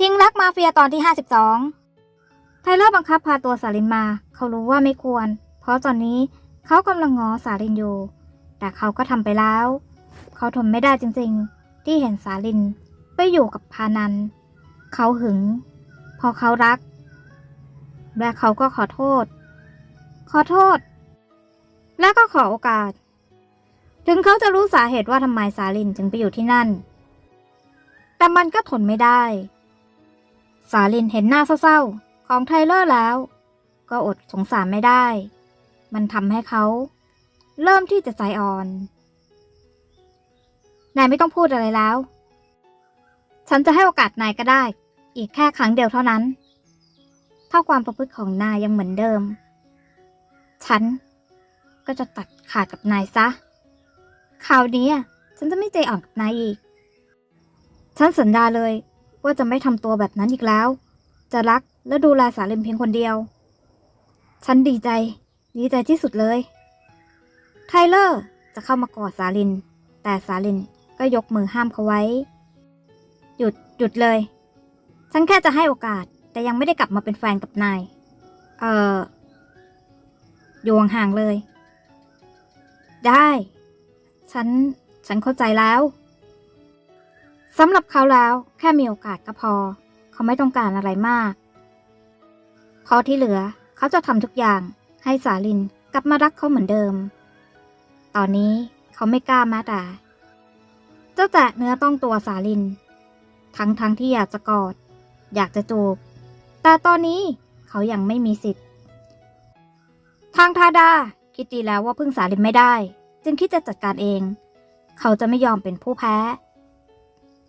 ชิงรักมาเฟียตอนที่ 52 ไทเลอร์บังคับพาตัวสาลินมา เขารู้ว่าไม่ควร เพราะตอนนี้เขากำลังงอสาลินอยู่ แต่เขาก็ทำไปแล้ว เขาทนไม่ได้จริงๆ ที่เห็นสาลินไปอยู่กับพานัน เขาหึง พอเขารัก และเขาก็ขอโทษ ขอโทษ และก็ขอโอกาส ถึงเขาจะรู้สาเหตุว่าทำไมสาลินจึงไปอยู่ที่นั่น แต่มันก็ทนไม่ได้ สาลินเห็นหน้าเศร้าๆ ของไทเลอร์แล้ว ก็อดสงสารไม่ได้ มันทำให้เขา เริ่มที่จะใจอ่อน นายไม่ต้องพูดอะไรแล้ว ฉันจะให้โอกาสนายก็ได้ อีกแค่ครั้งเดียวเท่านั้น ถ้าความประพฤติของนายยังเหมือนเดิม ฉันก็จะตัดขาดกับนายซะคราวนี้ฉันจะไม่ใจอ่อนกับนายอีก ฉันสัญญาเลย ว่าจะไม่ทำตัวแบบนั้นอีกแล้ว จะรักและดูแลสาลินเพียงคนเดียว ฉันดีใจ ดีใจที่สุดเลย ไทเลอร์จะเข้ามากอดสาลิน แต่สาลินก็ยกมือห้ามเขาไว้ หยุด หยุดเลย ฉันแค่จะให้โอกาส แต่ยังไม่ได้กลับมาเป็นแฟนกับนาย เอ่ออยู่ห่างๆเลย ได้ ฉัน ฉันเข้าใจแล้ว สำหรับเขาแล้วแค่มีโอกาสก็พอ เขาไม่ต้องการอะไรมากพราะที่เหลือเขาจะทำทุกอย่างให้สาลินกลับมารักเขาเหมือนเดิม ตอนนี้เขาไม่กล้าม้แต่จะแตะเนื้อต้องตัวสาลิน ทั้งทั้งที่อยากจะกอด อยากจะจูบ แต่ตอนนี้เขายังไม่มีสิทธิ์ ทางทาดาคิดดีแล้วว่าพึ่งสาลินไม่ได้ จึงคิดจะจัดการเอง เขาจะไม่ยอมเป็นผู้แพ้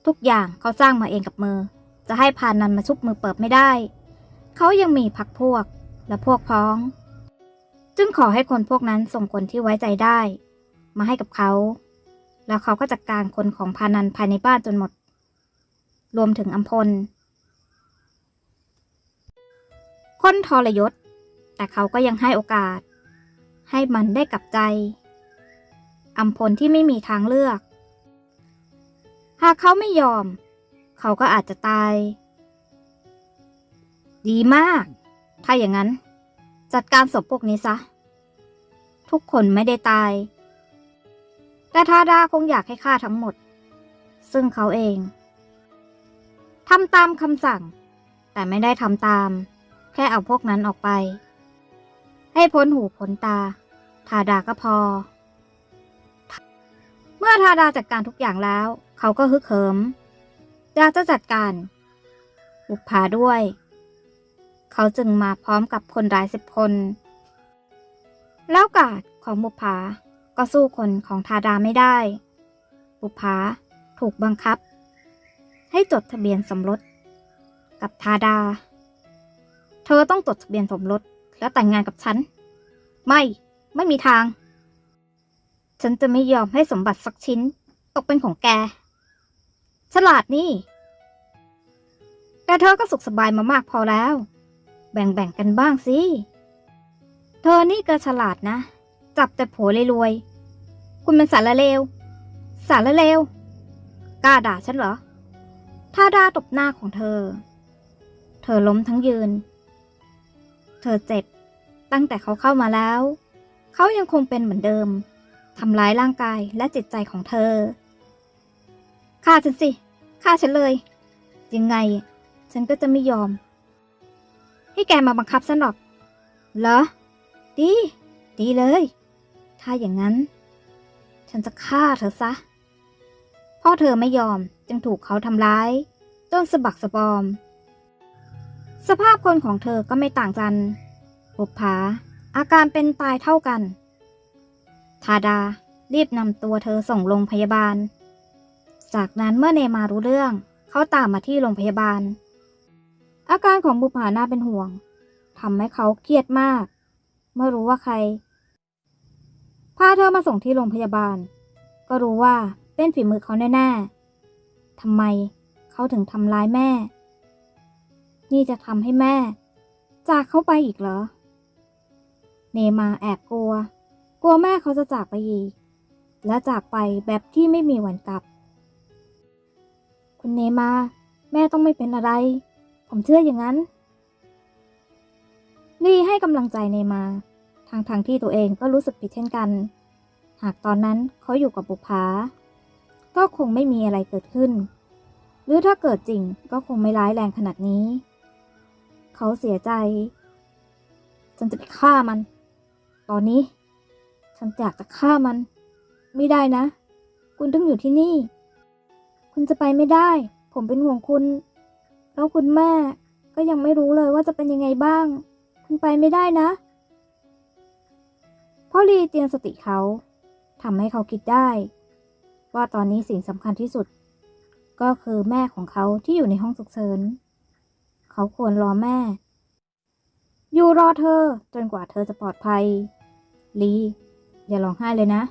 ทุกอย่างเขาสร้างมาเองกับมือ จะให้พานันมาชุบมือเปิบไม่ได้ เขายังมีพักพวกและพวกพ้อง จึงขอให้คนพวกนั้นส่งคนที่ไว้ใจได้ มาให้กับเขา แล้วเขาก็จัดการคนของพานันภายในบ้านจนหมด รวมถึงอัมพล คนทรยศ แต่เขาก็ยังให้โอกาส ให้มันได้กลับใจอัมพลที่ไม่มีทางเลือก หากเขาไม่ยอม เขาก็อาจจะตาย ดีมาก ถ้าอย่างนั้น จัดการศพพวกนี้ซะ ทุกคนไม่ได้ตาย แต่ทาดาคงอยากให้ฆ่าทั้งหมด ซึ่งเขาเองทำตามคำสั่ง แต่ไม่ได้ทำตาม แค่เอาพวกนั้นออกไป ให้พ้นหูพ้นตา ทาดาก็พอ เมื่อทาดาจัดการทุกอย่างแล้ว เขาก็ฮึกเหิมอยากจะจัดการบุปผาด้วย เขาจึงมาพร้อมกับคนร้ายสิบคน แล้วกาดของบุปผาก็สู้คนของทาดาไม่ได้ บุปผาถูกบังคับ ให้จดทะเบียนสมรสกับทาดา เธอต้องจดทะเบียนสมรสแล้วแต่งงานกับฉัน ไม่ ไม่มีทาง ฉันจะไม่ยอมให้สมบัติสักชิ้น ตกเป็นของแก ฉลาดนี่ แต่เธอก็สุขสบายมามากพอแล้ว แบ่งๆกันบ้างสิ เธอนี่ก็ฉลาดนะ จับแต่ผัวรวยๆคุณเป็นสารเลว สารเลว กล้าด่าฉันเหรอ ถ้าด่าตบหน้าของเธอ เธอล้มทั้งยืน เธอเจ็บ ตั้งแต่เขาเข้ามาแล้ว เขายังคงเป็นเหมือนเดิมทำร้ายร่างกายและจิตใจของเธอ ฆ่าฉันสิฆ่าฉันเลย ยังไง ฉันก็จะไม่ยอม ให้แกมาบังคับฉันหรอก เหรอ ดี ดีเลย ถ้าอย่างนั้น ฉันจะฆ่าเธอซะ พ่อเธอไม่ยอมจึงถูกเขาทำร้ายจนสะบักสะบอม สภาพคนของเธอก็ไม่ต่างกันบุปผาอาการเป็นตายเท่ากัน ทาดารีบนำตัวเธอส่งโรงพยาบาล จากนั้นเมื่อเนมารู้เรื่อง เขาตามมาที่โรงพยาบาล อาการของบุปผาน่าเป็นห่วงทำให้เขาเครียดมาก เมื่อรู้ว่าใคร พาเธอมาส่งที่โรงพยาบาล ก็รู้ว่าเป็นฝีมือเขาแน่ๆทำไมเขาถึงทำร้ายแม่ นี่จะทำให้แม่ จากเขาไปอีกเหรอ เนมาแอบกลัว กลัวแม่เขาจะจากไปอีก และจากไปแบบที่ไม่มีวันกลับ คุณเนมา แม่ต้องไม่เป็นอะไร ผมเชื่ออย่างนั้น ลี่ให้กำลังใจเนมา ทางทางที่ตัวเองก็รู้สึกผิดเช่นกัน หากตอนนั้นเขาอยู่กับบุภาก็คงไม่มีอะไรเกิดขึ้น หรือถ้าเกิดจริงก็คงไม่ร้ายแรงขนาดนี้ เขาเสียใจฉันจะไปฆ่ามัน ตอนนี้ ฉันอยากจะฆ่ามัน ไม่ได้นะ คุณต้องอยู่ที่นี่ คุณจะไปไม่ได้ ผมเป็นห่วงคุณ แล้วคุณแม่ก็ยังไม่รู้เลยว่าจะเป็นยังไงบ้าง คุณไปไม่ได้นะ พ่อลีเตือนสติเขาทำให้เขาคิดได้ ว่าตอนนี้สิ่งสำคัญที่สุด ก็คือแม่ของเขาที่อยู่ในห้องฉุกเฉิน เขาควรรอแม่ อยู่รอเธอจนกว่าเธอจะปลอดภัย ลี อย่าร้องไห้เลยนะ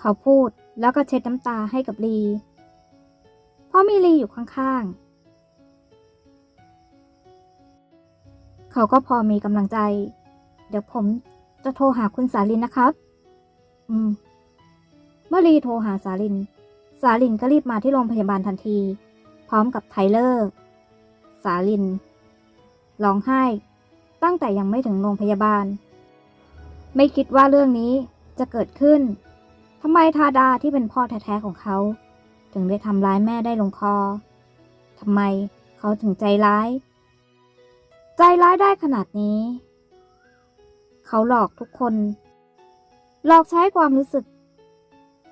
เขาพูด แล้วก็เช็ดน้ำตาให้กับลี เพราะมีลีอยู่ข้างๆ เขาก็พอมีกำลังใจ เดี๋ยวผมจะโทรหาคุณสาลินนะครับ อืม เมื่อลีโทรหาสาลิน สาลินก็รีบมาที่โรงพยาบาลทันที พร้อมกับไทเลอร์ สาลินร้องไห้ ตั้งแต่ยังไม่ถึงโรงพยาบาล ไม่คิดว่าเรื่องนี้จะเกิดขึ้น ทำไมทาดาที่เป็นพ่อแท้ๆของเขา ถึงได้ทำร้ายแม่ได้ลงคอทำไมเขาถึงใจร้าย ใจร้ายได้ขนาดนี้ เขาหลอกทุกคน หลอกใช้ความรู้สึก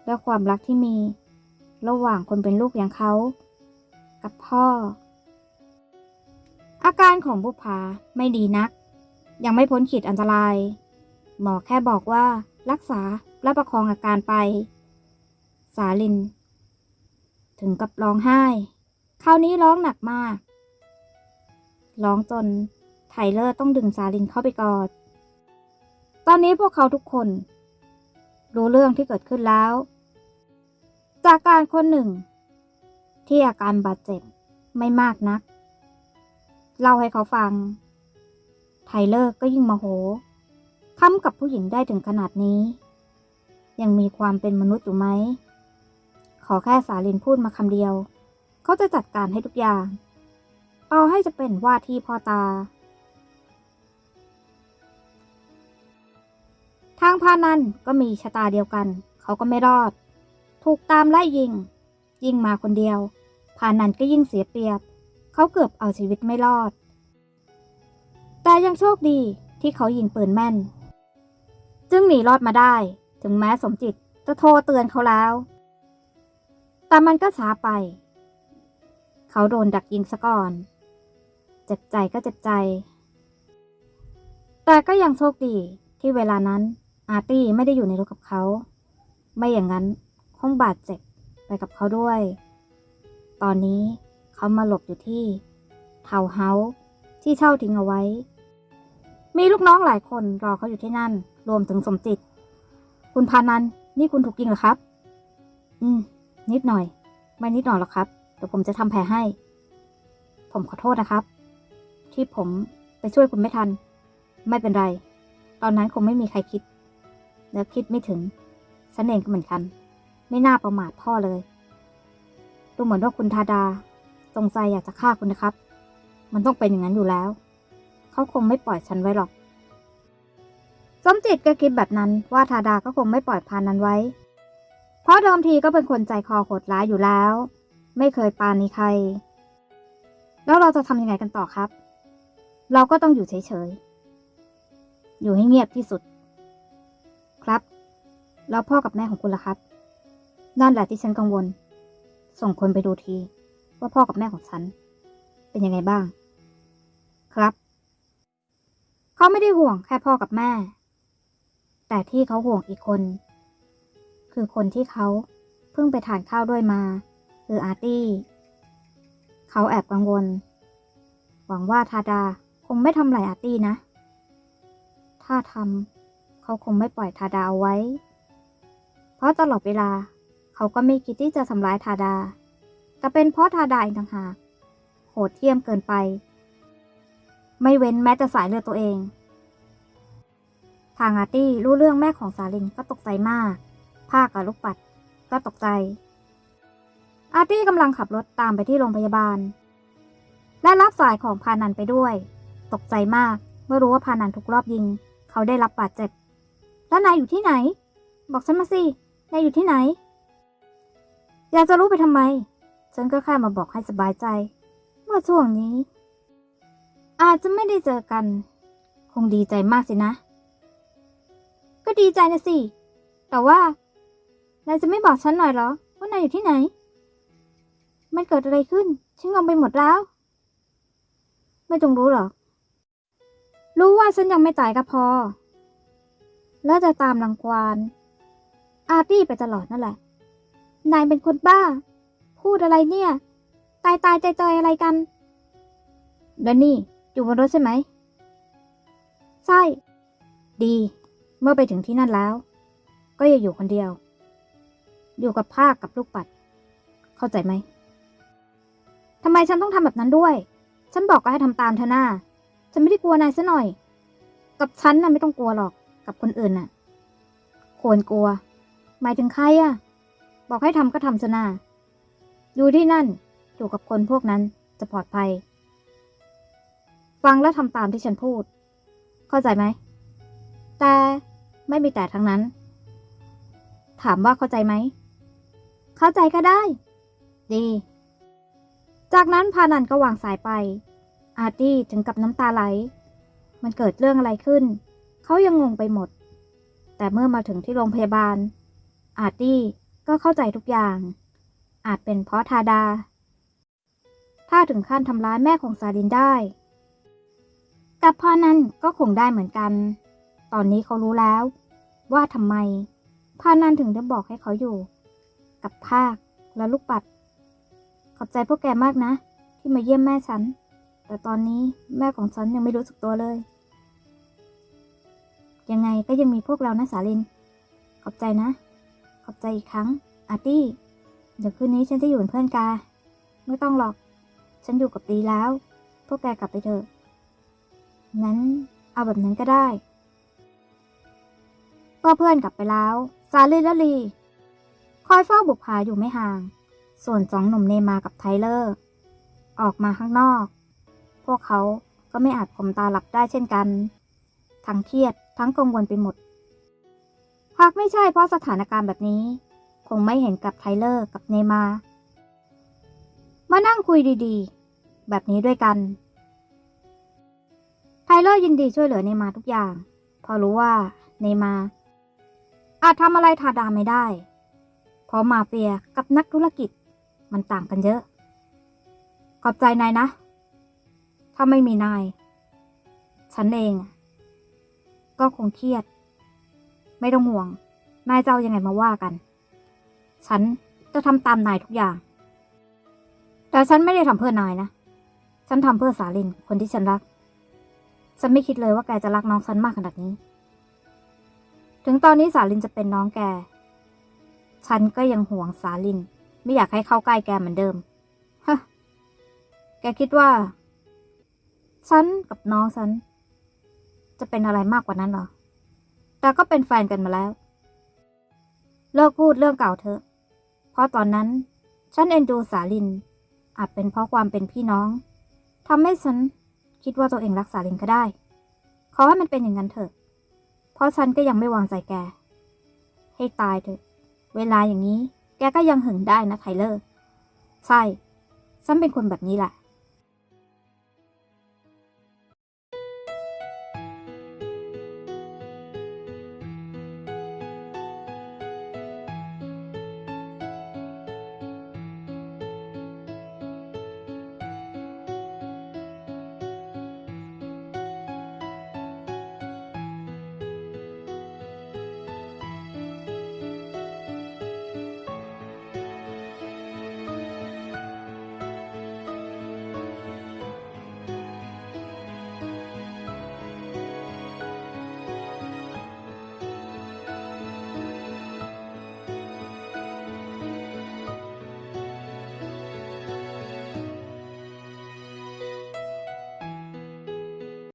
และความรักที่มี ระหว่างคนเป็นลูกอย่างเขา กับพ่อ อาการของบุภาไม่ดีนัก ยังไม่พ้นขีดอันตราย หมอแค่บอกว่า รักษาและประคองอาการไป สาลิน ถึงกับร้องไห้ คราวนี้ร้องหนักมาก ร้องจนไทเลอร์ต้องดึงสาลินเข้าไปกอด ตอนนี้พวกเขาทุกคน รู้เรื่องที่เกิดขึ้นแล้ว จากการคนหนึ่ง ที่อาการบาดเจ็บไม่มากนัก เล่าให้เขาฟัง ไทเลอร์ก็ยิ่งโมโห ทำกับผู้หญิงได้ถึงขนาดนี้ ยังมีความเป็นมนุษย์อยู่ไหม ขอแค่สาลินพูดมาคำเดียว เขาจะจัดการให้ทุกอย่าง เอาให้จะเป็นว่าที่พ่อตา ทางพานันก็มีชะตาเดียวกัน เขาก็ไม่รอด ถูกตามไล่ยิง ยิงมาคนเดียวพานันก็ยิ่งเสียเปรียบ เขาเกือบเอาชีวิตไม่รอด แต่ยังโชคดีที่เขายิงปืนแม่น จึงหนีรอดมาได้ ถึงแม้สมจิตจะโทรเตือนเขาแล้ว แต่มันก็ช้าไป เขาโดนดักยิงซะก่อน เจ็บใจก็เจ็บใจ แต่ก็ยังโชคดีที่เวลานั้นอาร์ตี้ไม่ได้อยู่ในรถกับเขา ไม่อย่างนั้นคงบาดเจ็บไปกับเขาด้วย ตอนนี้เขามาหลบอยู่ที่เทาวเฮาส์ที่เช่าทิ้งเอาไว้ มีลูกน้องหลายคนรอเขาอยู่ที่นั่น รวมถึงสมจิต คุณพานันนี่คุณถูกยิงเหรอครับ อืม นิดหน่อย ไม่นิดหน่อยหรอกครับ เดี๋ยวผมจะทำแผลให้ ผมขอโทษนะครับ ที่ผมไปช่วยคุณไม่ทัน ไม่เป็นไร ตอนนั้นคงไม่มีใครคิด แล้วคิดไม่ถึงฉันเองก็เหมือนกัน ไม่น่าประมาทพ่อเลย ดูเหมือนว่าคุณทาดาจงใจอยากจะฆ่าคุณนะครับ มันต้องเป็นอย่างนั้นอยู่แล้ว เขาคงไม่ปล่อยฉันไว้หรอก สมจิตก็คิดแบบนั้นว่าทาดาก็คงไม่ปล่อยพานันไว้ เพราะเดิมทีก็เป็นคนใจคอโหดร้ายอยู่แล้ว ไม่เคยปาณีใคร แล้วเราจะทำยังไงกันต่อครับ เราก็ต้องอยู่เฉยๆ อยู่ให้เงียบที่สุด ครับ แล้วพ่อกับแม่ของคุณล่ะครับ นั่นแหละที่ฉันกังวล ส่งคนไปดูที ว่าพ่อกับแม่ของฉัน เป็นยังไงบ้าง ครับ เขาไม่ได้ห่วงแค่พ่อกับแม่ แต่ที่เขาห่วงอีกคน คือคนที่เขาเพิ่งไปทานข้าวด้วยมา คืออาร์ตี้ เขาแอบกังวล หวังว่าทาดาคงไม่ทำลายอาร์ตี้นะ ถ้าทำเขาคงไม่ปล่อยทาดาเอาไว้ เพราะตลอดเวลาเขาก็ไม่คิดที่จะทำร้ายทาดา แต่เป็นเพราะทาดาเองต่างหากโหดเหี้ยมเกินไป ไม่เว้นแม้แต่สายเลือดตัวเอง ทางอาร์ตี้รู้เรื่องแม่ของสาลินก็ตกใจมาก ภาคกับลูกปัดก็ตกใจ อาร์ตี้กำลังขับรถตามไปที่โรงพยาบาล และรับสายของพานันไปด้วย ตกใจมากเมื่อรู้ว่าพานันถูกรอบยิง เขาได้รับบาดเจ็บ แล้วนายอยู่ที่ไหน บอกฉันมาสิ นายอยู่ที่ไหน อยากจะรู้ไปทำไม ฉันก็แค่มาบอกให้สบายใจ เมื่อช่วงนี้ อาจจะไม่ได้เจอกัน คงดีใจมากสินะ ก็ดีใจนะสิ แต่ว่านายจะไม่บอกฉันหน่อยเหรอ ว่านายอยู่ที่ไหน มันเกิดอะไรขึ้น ฉันงงไปหมดแล้ว ไม่ต้องรู้หรอก รู้ว่าฉันยังไม่ตายก็พอ แล้วจะตามรังควานอาร์ตี้ไปตลอดนั่นแหละ นายเป็นคนบ้า พูดอะไรเนี่ย ตายตายใจใจอยๆอะไรกันแล้วนี่อยู่บนรถใช่ไหม ใช่ ดี เมื่อไปถึงที่นั่นแล้ว ก็อย่าอยู่คนเดียว อยู่กับภาคกับลูกปัด เข้าใจไหมทำไมฉันต้องทำแบบนั้นด้วย ฉันบอกก็ให้ทำตามเธอหน้า ฉันไม่ได้กลัวนายซะหน่อย กับฉันน่ะไม่ต้องกลัวหรอก กับคนอื่นน่ะควรกลัว หมายถึงใครอะบอกให้ทำก็ทำซะหน้าอยู่ที่นั่น อยู่กับคนพวกนั้นจะปลอดภัย ฟังแล้วทำตามที่ฉันพูด เข้าใจไหม แต่ไม่มีแต่ทั้งนั้น ถามว่าเข้าใจไหม เข้าใจก็ได้ ดี จากนั้นพานันก็วางสายไป อาร์ตี้ถึงกับน้ำตาไหล มันเกิดเรื่องอะไรขึ้น เขายังงงไปหมด แต่เมื่อมาถึงที่โรงพยาบาล อาร์ตี้ก็เข้าใจทุกอย่าง อาจเป็นเพราะทาดา ถ้าถึงขั้นทำร้ายแม่ของซาดินได้ กับพานันก็คงได้เหมือนกัน ตอนนี้เขารู้แล้ว ว่าทำไมพานันถึงได้บอกให้เขาอยู่ กับภาคและลูกปัด ขอบใจพวกแกมากนะ ที่มาเยี่ยมแม่ฉัน แต่ตอนนี้แม่ของฉันยังไม่รู้สึกตัวเลย ยังไงก็ยังมีพวกเรานะสาลิน ขอบใจนะ ขอบใจอีกครั้ง อาร์ตี้ เดี๋ยวคืนนี้ฉันจะอยู่เป็นเพื่อนกา ไม่ต้องหรอก ฉันอยู่กับดีแล้ว พวกแกกลับไปเถอะ งั้นเอาแบบนั้นก็ได้ เมื่อเพื่อนกลับไปแล้วซาลินและลี คอยเฝ้าบุกผาอยู่ไม่ห่าง ส่วนสองหนุ่มเนมากับไทเลอร์ ออกมาข้างนอก พวกเขาก็ไม่อาจข่มตาหลับได้เช่นกัน ทั้งเครียดทั้งกังวลไปหมด หากไม่ใช่เพราะสถานการณ์แบบนี้ คงไม่เห็นกับไทเลอร์กับเนมา มานั่งคุยดีๆ แบบนี้ด้วยกัน ไทเลอร์ยินดีช่วยเหลือเนมาทุกอย่างเพอรู้ว่าเนมา อาจทำอะไรทาดาไม่ได้ เพราะมาเฟียกับนักธุรกิจมันต่างกันเยอะ ขอบใจนายนะ ถ้าไม่มีนาย ฉันเอง ก็คงเครียด ไม่ต้องห่วง นายจะเอายังไงมาว่ากัน ฉันจะทำตามนายทุกอย่าง แต่ฉันไม่ได้ทำเพื่อนายนะ ฉันทำเพื่อสาลินคนที่ฉันรัก ฉันไม่คิดเลยว่าแกจะรักน้องฉันมากขนาดนี้ ถึงตอนนี้สาลินจะเป็นน้องแก ฉันก็ยังห่วงสาลิน ไม่อยากให้เข้าใกล้แกเหมือนเดิม ฮะ แกคิดว่า ฉันกับน้องฉัน จะเป็นอะไรมากกว่านั้นหรอ แต่ก็เป็นแฟนกันมาแล้ว เลิกพูดเรื่องเก่าเถอะ เพราะตอนนั้น ฉันเอ็นดูสาลิน อาจเป็นเพราะความเป็นพี่น้องทำให้ฉันคิดว่าตัวเองรักสาลินก็ได้ ขอให้มันเป็นอย่างนั้นเถอะ เพราะฉันก็ยังไม่วางใจแก ให้ตายเถอะ เวลาอย่างนี้ แกก็ยังหึงได้นะไทเลอร์ ใช่ ฉันเป็นคนแบบนี้แหละ